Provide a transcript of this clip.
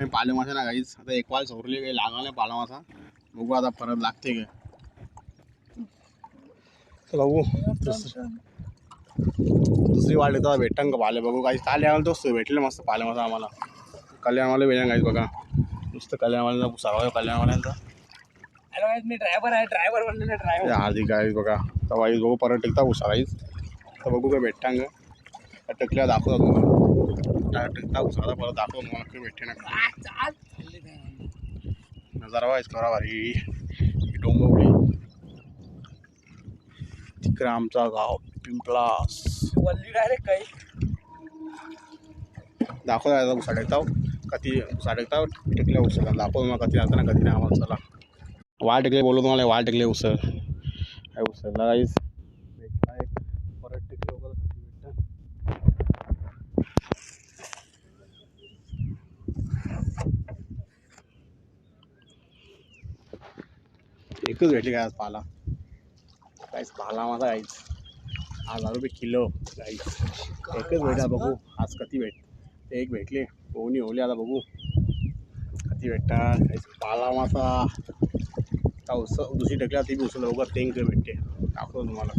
पाले मासा ना काहीच आता एक वाल सोडली काही लागला नाही पाला मासा बघू आता परत लागते काय तर बघू. दुस- दुसरी वाढ येतो भेटन का पाले? बघू काही काल आम्हाला तोच भेटले मस्त पाले मासा आम्हाला कल्याणवाले भेटेन काहीच बघा. नुसतं कल्याणवाल्यांचा सगळं कल्याणवाल्यांचा मी ड्रायव्हर आहे ड्रायव्हर बनलेला ते ड्रायव्हर हार्दिक आहे बघा. तर वाईस बघू परत टिकता उसा काहीच तर बघू काय भेटतांग टकल्या दाखवता तुम्हाला. आता परत दाखवतो तुम्हाला काही भेटते ना नजारा वाईस करा भारी. डोंबवली. तिकडे आमचा गाव पिंपलास वल्ली डायरेक्ट काही दाखवता आता उसा टेकता कधी उसा टेकता टिकल्या उसा दाखवतो तुम्हाला कधी राहता ना कधी नाही आम्हाला चला. वाळ टेकले बोलतो तुम्हाला वाळ टेकले उसळ काय उसळला काहीच भेटला एक परत टेकले वगैरे कधी भेटतं एकच भेटली काय आज पाला? काहीच पाला माझा काहीच हजार रुपये किलो काहीच एकच भेटा बघू. आज कधी भेट? ते एक भेटले. दोन्ही होले आता बघू. कधी भेटतात काहीच पाला मासा का उस दुसरी टेकल्या ती बी उचल लवकर ते भेटते. दाखवतो तुम्हाला.